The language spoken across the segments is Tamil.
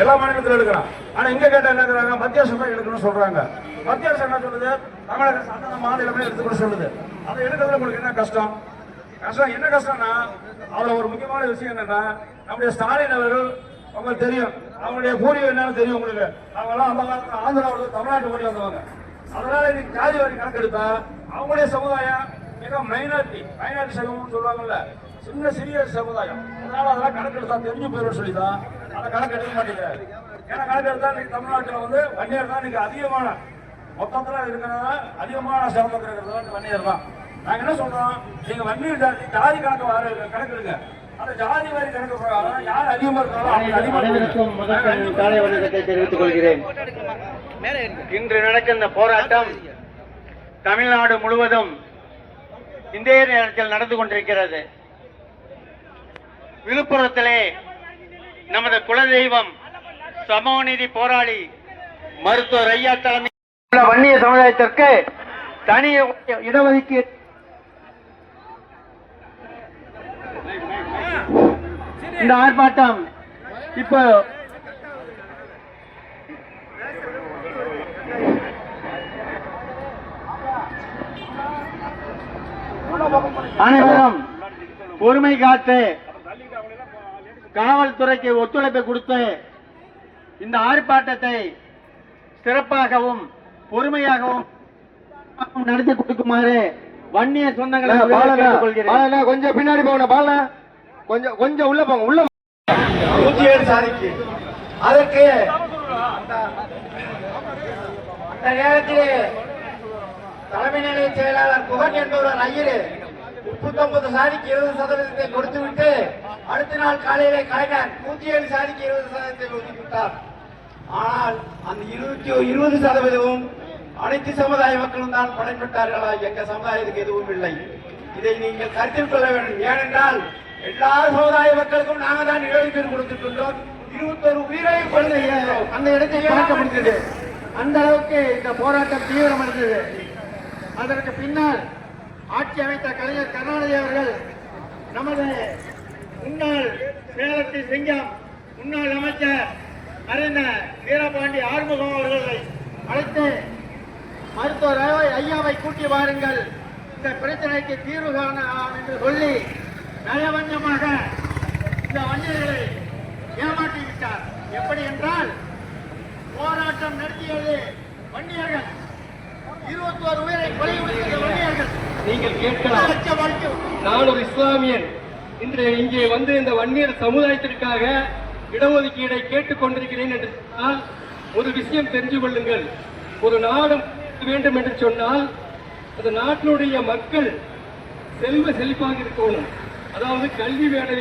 எல்லா மாநிலத்திலும் எடுக்கிறான். ஆனா இங்க கேட்டா என்ன இருக்கிறாங்க மத்திய அரசு எடுக்கணும்னு சொல்றாங்க. மத்திய அரசு என்ன சொல்லுது? தமிழக அரசு மாநிலமே எடுத்துக்கணும் சொல்லுது. அதை எடுக்கிறதுல உங்களுக்கு என்ன கஷ்டம்? கஷ்டம் என்ன கஷ்டம்னா அதுல ஒரு முக்கியமான விஷயம் என்னன்னா நம்முடைய ஸ்டாலின் அவர்கள் உங்களுக்கு தெரியும். அவங்களுடைய பூர்வீகம் என்னன்னு தெரியும் உங்களுக்கு. அவங்க எல்லாம் அந்த காலத்துல ஆந்திராவில் தமிழ்நாட்டு ஓடி வந்தவங்க. அதனால இன்னைக்கு ஜாதி வாரி கணக்கெடுத்தா அவங்களுடைய சமுதாயம் மிக மைனாரிட்டி மைனாரிட்டி சமூகம்னு சொல்லுவாங்கல்ல. சின்ன சிறிய சமுதாயம். அதனால அதெல்லாம் கணக்கெடுத்தா தெரிஞ்சு போயிடும் சொல்லி தான் அதை கணக்கு எடுக்க மாட்டேங்கிறாரு ஏன்னா கணக்கெடுத்தா இன்னைக்கு தமிழ்நாட்டில் வந்து வன்னியர் தான் இன்னைக்கு அதிகமான மொத்தத்தில் இருக்கிறத அதிகமான சிரமத்தில் இருக்கிறது வன்னியர் தான். நாங்க என்ன சொல்றோம்? நீங்க வன்னியர் ஜாதி ஜாதி கணக்கு வார கணக்கெடுங்க அந்த ஜாதி வாரி கணக்கு பிரகாரம் யார் அதிகமா இருக்காங்களோ அவங்க தெரிவித்துக் கொள்கிறேன். இன்று நடக்கின்ற இந்த போராட்டம் தமிழ்நாடு முழுவதும் இந்திய நேரத்தில் நடந்து கொண்டிருக்கிறது. விழுப்புரத்திலே நமது குலதெய்வம் சமூகநீதி போராளி மருத்துவர் ஐயா தலைமை உள்ள வன்னிய சமுதாயத்திற்கு தனி இடஒதுக்கீடு. இந்த ஆர்ப்பாட்டம் இப்போ அனைவரும் பொறுமை காத்து காவல்துறைக்கு ஒத்துழைப்பு கொடுத்து இந்த ஆர்ப்பாட்டத்தை சிறப்பாகவும் பொறுமையாகவும் நடத்தி கொடுக்குமாறு வன்னிய சொந்தங்களை. கொஞ்சம் பின்னாடி போகணும் பால கொஞ்சம் கொஞ்சம் உள்ள போங்க உள்ள நூத்தி ஏழு சாதிக்கு. அதற்கு அந்த நேரத்தில் தலைமை நிலைய செயலாளர் புகன் என்பவர் ஐயரு முப்பத்தொன்பது சாதிக்கு இருபது சதவீதத்தை கொடுத்து விட்டு அடுத்த நாள் காலையிலே கலைஞர் நூத்தி ஏழு சாதிக்கு இருபது சதவீதத்தை ஒதுக்கி விட்டார் ஆனால் அந்த இருபத்தி இருபது சதவீதமும் அனைத்து சமுதாய மக்களும் தான் படைப்பட்டார்களா எங்க சமுதாயத்துக்கு எதுவும் இல்லை. இதை நீங்கள் கருத்தில் கொள்ள வேண்டும். ஏனென்றால் எல்லா சமுதாய மக்களுக்கும் நாங்க தான் இடஒதுக்கீடு கொடுத்துருக்கின்றோம். இருபத்தொரு உயிரை அந்த இடத்தை முடிந்தது. அந்த அளவுக்கு இந்த போராட்டம் தீவிரமடைந்தது அதற்கு பின்னால் ஆட்சி அமைத்த கலைஞர் கருணாநிதி அவர்கள் நமது முன்னாள் சேலத்தி சிங்கம் முன்னாள் அமைச்சர் அறிஞர் வீரபாண்டி ஆறுமுகம் அவர்களை அழைத்து மருத்துவர் ஐயா- ஐயாவை கூட்டி வாருங்கள். இந்த பிரச்சனைக்கு தீர்வு காணலாம் என்று சொல்லி நயவஞ்சமாக இந்த வன்னியர்களை ஏமாற்றி விட்டார். எப்படி என்றால் போராட்டம் நடத்தியது வன்னியர்கள். இருபத்தோரு உயிரை கொலை உடைத்த வன்னியர்கள். நீங்கள் கேட்கலாம். நான் ஒரு இஸ்லாமியன். இன்று இங்கே வந்து இந்த வன்னியர் சமுதாயத்திற்காக இடஒதுக்கீடை கேட்டுக் கொண்டிருக்கிறேன் என்று சொன்னால் ஒரு விஷயம் தெரிஞ்சு கொள்ளுங்கள். ஒரு நாடு வேண்டும் என்று சொன்னால் அந்த நாட்டினுடைய மக்கள் செல்வ செழிப்பாக இருக்கணும். அதாவது கல்வி வேலை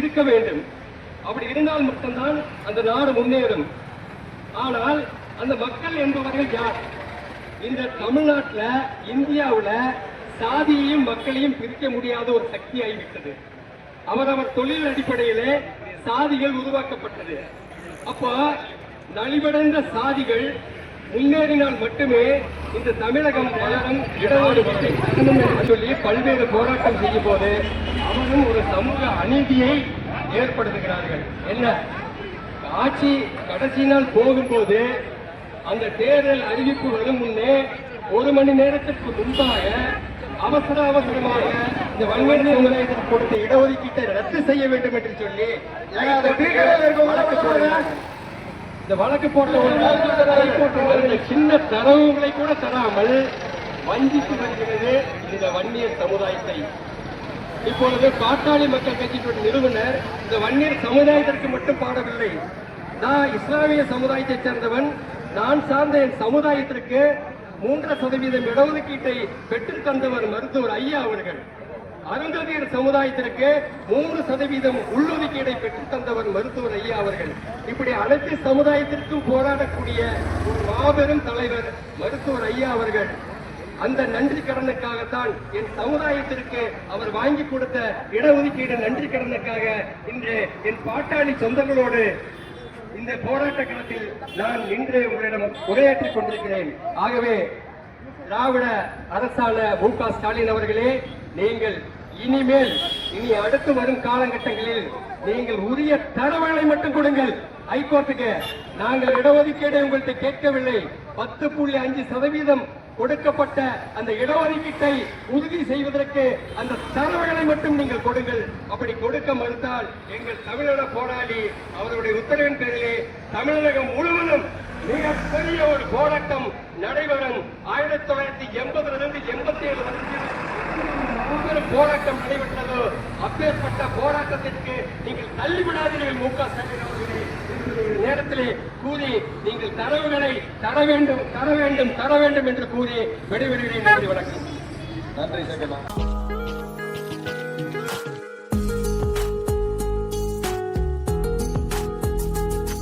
இருக்க வேண்டும். அப்படி இருந்தால் மட்டும்தான் அந்த நாடு முன்னேறும். ஆனால் அந்த மக்கள் என்பவர்கள் யார்? இந்த தமிழ்நாட்டில் இந்தியாவில் சாதியையும் மக்களையும் பிரிக்க முடியாத ஒரு சக்தி ஆகிவிட்டது அவரவர் தொழில் அடிப்படையிலே சாதிகள் உருவாக்கப்பட்டது. அப்போ நலிவடைந்த சாதிகள் முன்னேறினால் மட்டுமே இந்த தமிழகம் வளரும் இடஒதுக்கீட்டை சொல்லி பல்வேறு போராட்டம் செய்யும் போது அவரும் ஒரு சமூக அநீதியை ஏற்படுத்துகிறார்கள். என்ன? ஆட்சி கடைசி நாள் போகும்போது அந்த தேர்தல் அறிவிப்பு வரும் முன்னே ஒரு மணி நேரத்திற்கு முன்பாக அவசர அவசரமாக இந்த வன்மணி சமுதாயத்திற்கு கொடுத்த இடஒதுக்கீட்டை ரத்து செய்ய வேண்டும் என்று சொல்லி வழக்கு போடுறாங்க. இந்த வழக்கு போட்ட சின்ன தரவுகளை கூட தராமல் வஞ்சித்து வருகிறது இந்த வன்னியர் சமுதாயத்தை. இப்பொழுது பாட்டாளி மக்கள் கட்சியினுடைய நிறுவனர் இந்த வன்னியர் சமுதாயத்திற்கு மட்டும் பாடவில்லை. நான் இஸ்லாமிய சமுதாயத்தைச் சேர்ந்தவன். நான் சார்ந்த என் சமுதாயத்திற்கு மூன்று சதவீதம் இடஒதுக்கீட்டை பெற்றுத் தந்தவர் மருத்துவர் ஐயா அவர்கள். அருந்ததியர் சமுதாயத்திற்கு மூன்று சதவீதம் உள்ளொதுக்கீடை பெற்றுத் தந்தவர் மருத்துவர் ஐயா அவர்கள். இப்படி அனைத்து சமுதாயத்திற்கும் போராடக்கூடிய ஒரு மாபெரும் தலைவர் மருத்துவர் ஐயா அவர்கள். அந்த நன்றி கடனுக்காகத்தான் என் சமுதாயத்திற்கு அவர் வாங்கி கொடுத்த இடஒதுக்கீடு நன்றி கடனுக்காக இன்று என் பாட்டாளி சொந்தங்களோடு இந்த போராட்ட களத்தில் நான் இன்று உங்களிடம் உரையாற்றிக் கொண்டிருக்கிறேன். ஆகவே திராவிட அரசான மு க ஸ்டாலின் அவர்களே நீங்கள் இனிமேல் இனி அடுத்து வரும் காலகட்டங்களில் நீங்கள் உரிய தரவுகளை மட்டும் கொடுங்கள். ஹைகோர்ட்டுக்கு நாங்கள் இடஒதுக்கீடு உங்கள்கிட்ட கேட்கவில்லை. பத்து புள்ளி அஞ்சு சதவீதம் கொடுக்கப்பட்ட அந்த இடஒதுக்கீட்டை உறுதி செய்வதற்கு அந்த தரவுகளை மட்டும் நீங்கள் கொடுங்கள். அப்படி கொடுக்க மறுத்தால் எங்கள் தமிழக போராளி அவருடைய உத்தரவின் பேரிலே தமிழகம் முழுவதும் மிகப்பெரிய ஒரு போராட்டம் நடைபெறும். ஆயிரத்தி தொள்ளாயிரத்தி எண்பதுல இருந்து எண்பத்தி ஏழு வரைக்கும் போராட்டம் நடைபெற்றது. அப்பேற்பட்ட போராட்டத்திற்கு நீங்கள் தள்ளிவிடாதீர்கள் மு க ஸ்டாலின் அவர்களே. நேரத்திலே கூறி நீங்கள் தரவுகளை தர வேண்டும் தர வேண்டும் தர வேண்டும் என்று கூறி விடைபெறுகிறேன். நன்றி வணக்கம். நன்றி சங்கமா